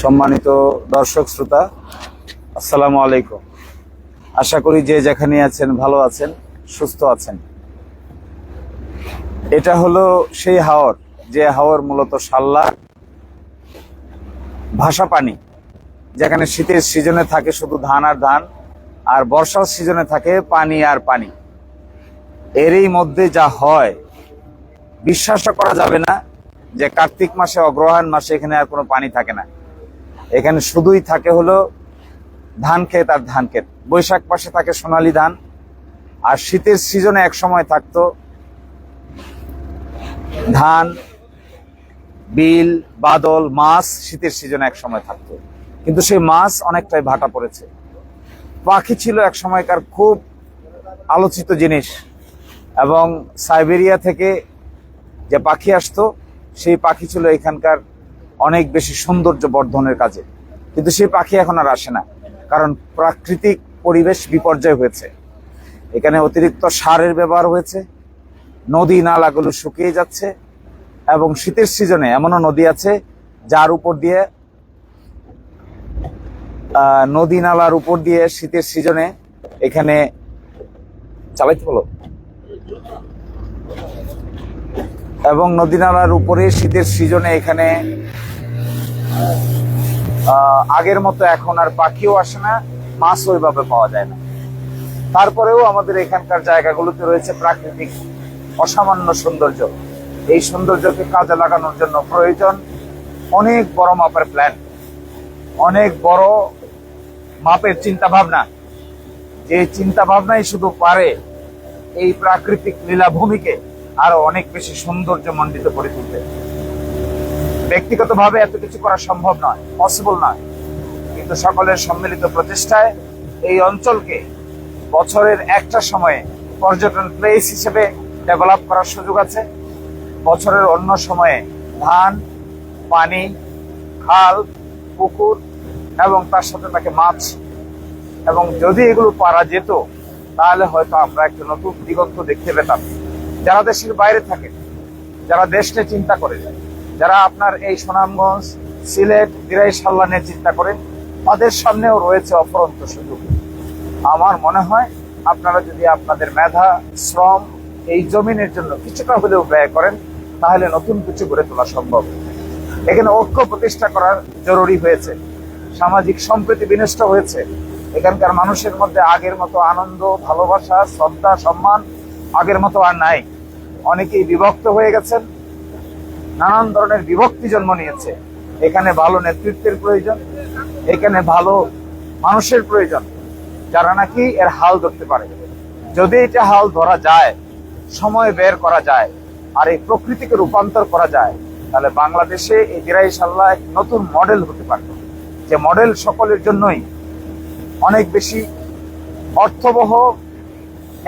সম্মানিত দর্শক, শ্রোতা, আসসালামু আলাইকুম। আশা করি যে যেখানে আছেন ভালো আছেন, সুস্থ আছেন। এটা হলো সেই হাওর, যে হাওর মূলত সাল্লা ভাষা পানি। যেখানে শীতের সিজনে থাকে শুধু ধান আর ধান, আর বর্ষার সিজনে থাকে পানি আর পানি। এরই মধ্যে যা হয় বিশ্বাস করা যাবে না যে কার্তিক মাসে, অগ্রহায়ণ মাসে এখানে আর কোনো পানি থাকে না। এখানে শুধুই থাকে হলো ধান ক্ষেত আর ধান ক্ষেত। বৈশাখ মাসে থাকে সোনালী ধান, আর শীতের সিজনে এক সময় থাকতো ধান, বিল, বাদল, মাছ শীতের সিজনে এক সময় থাকতো। কিন্তু সেই মাছ অনেকটাই ভাটা পড়েছে। পাখি ছিল এক সময়কার খুব আলোচিত জিনিস, এবং সাইবেরিয়া থেকে যে পাখি আসতো সেই পাখি ছিল এখানকার অনেক বেশি সৌন্দর্য বর্ধনের কাজে। কিন্তু সেই পাখি এখন আর আসে না, কারণ প্রাকৃতিক পরিবেশ বিপর্যয় হয়েছে। এখানে অতিরিক্ত সারের ব্যবহার হয়েছে, নদী নালাগুলো শুকিয়ে যাচ্ছে, এবং শীতের সিজনে এমনও নদী আছে যার উপর দিয়ে নদী নালার উপর দিয়ে শীতের সিজনে এখানে, চালাইতে বলো। এবং নদী নালার উপরে শীতের সিজনে এখানে আগের মতো এখন আর পাখিও আসে না মাছ ওইভাবে পাওয়া যায় না। তারপরেও আমাদের এখানকার জায়গাগুলোতে রয়েছে প্রাকৃতিক অসামান্য সৌন্দর্য। এই সৌন্দর্যকে কাজে লাগানোর জন্য প্রয়োজন অনেক বড় মাপের প্ল্যান অনেক বড় মাপের চিন্তা ভাবনা যে চিন্তা ভাবনাই শুধু পারে এই প্রাকৃতিক লীলাভূমিকে আরও অনেক বেশি সৌন্দর্য মণ্ডিত করে তুলতে ব্যক্তিগতভাবে এত কিছু করা সম্ভব নয় পসিবল নয়। কিন্তু সকলের সম্মিলিত প্রচেষ্টায় এই অঞ্চলকে বছরের একটা সময়ে পর্যটন প্লেস হিসেবে ডেভেলপ করার সুযোগ আছে। বছরের অন্য সময়ে ধান, পানি, খাল, পুকুর এবং তার সাথে থাকে মাছ। এবং যদি এগুলো পারা যেত, তাহলে হয়তো আমরা একটা নতুন দিগন্ত দেখতে পেতাম। যারা দেশের বাইরে থাকে, যারা দেশকে চিন্তা করে, যারা আপনার এই সুনামগঞ্জ, সিলেট দিরাই সাল্লা নিয়ে চিন্তা করেন তাদের সামনেও রয়েছে অপরন্ত সুযোগ। আমার মনে হয় আপনারা যদি আপনাদের মেধা, শ্রম এই জমিনের জন্য কিছুটা হলেও ব্যয় করেন, তাহলে নতুন কিছু গড়ে তোলা সম্ভব। এখানে ঐক্য প্রতিষ্ঠা করার জরুরি হয়েছে। সামাজিক সম্প্রীতি বিনষ্ট হয়েছে। এখানকার মানুষের মধ্যে আগের মতো আনন্দ, ভালোবাসা, শ্রদ্ধা, সম্মান আগের মতো আর নাই। অনেকেই বিভক্ত হয়ে গেছেন, নানান ধরনের বিভক্তি জন্ম নিয়েছে। এখানে ভালো নেতৃত্বের প্রয়োজন, এখানে ভালো মানুষের প্রয়োজন, যারা নাকি এর হাল ধরতে পারে। যদি এটা হাল ধরা যায়, সময় বের করা যায়, আর এই প্রকৃতিকে রূপান্তর করা যায়, তাহলে বাংলাদেশে এই দিরাই সাল্লাহ এক নতুন মডেল হতে পারত যে মডেল সকলের জন্যই অনেক বেশি অর্থবহ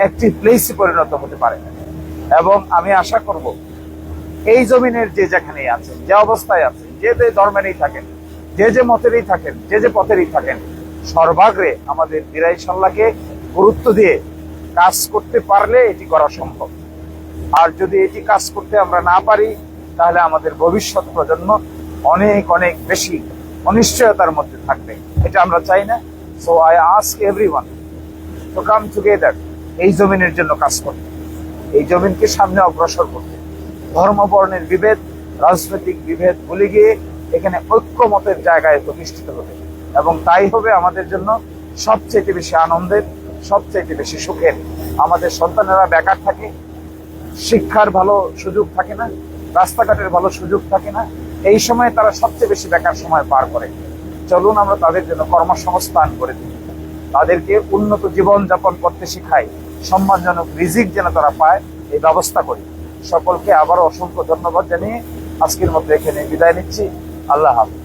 একটি প্লেসে পরিণত হতে পারে। এবং আমি আশা করব, এই জমিনের যে যেখানেই আছেন, যে অবস্থায় আছেন, যে যে ধর্মেরই থাকেন, যে যে মতেরই থাকেন, যে যে পথেরই থাকেন, সর্বাগ্রে আমাদের দিরাই সাল্লাহকে গুরুত্ব দিয়ে কাজ করতে পারলে এটি করা সম্ভব। আর যদি এটি কাজ করতে আমরা না পারি, তাহলে আমাদের ভবিষ্যৎ প্রজন্ম অনেক অনেক বেশি অনিশ্চয়তার মধ্যে থাকবে। এটা আমরা চাই না। So I ask everyone to come together এই জমিনের জন্য কাজ করতে। এই জমিনকে সামনে অগ্রসর করতে। ধর্ম বর্ণের বিভেদ, রাজনৈতিক বিভেদ ভুলে গিয়ে এখানে ঐক্যমতের জায়গায় প্রতিষ্ঠিত হবে। এবং তাই হবে আমাদের জন্য সবচেয়ে বেশি আনন্দের সবচেয়ে বেশি সুখের। আমাদের সন্তানেরা বেকার থাকে, শিক্ষার ভালো সুযোগ থাকে না, রাস্তাঘাটের ভালো সুযোগ থাকে না। এই সময়ে তারা সবচেয়ে বেশি বেকার সময় পার করে। চলুন আমরা তাদের জন্য কর্মসংস্থান করে দিই। তাদেরকে উন্নত জীবন যাপন করতে শেখাই সম্মানজনক রিজিক যেন তারা পায়, এই ব্যবস্থা করি। সকলকে আবারও অসংখ্য ধন্যবাদ জানিয়ে আজকের মধ্যে এখানে বিদায় নিচ্ছি। আল্লাহ হাফিজ।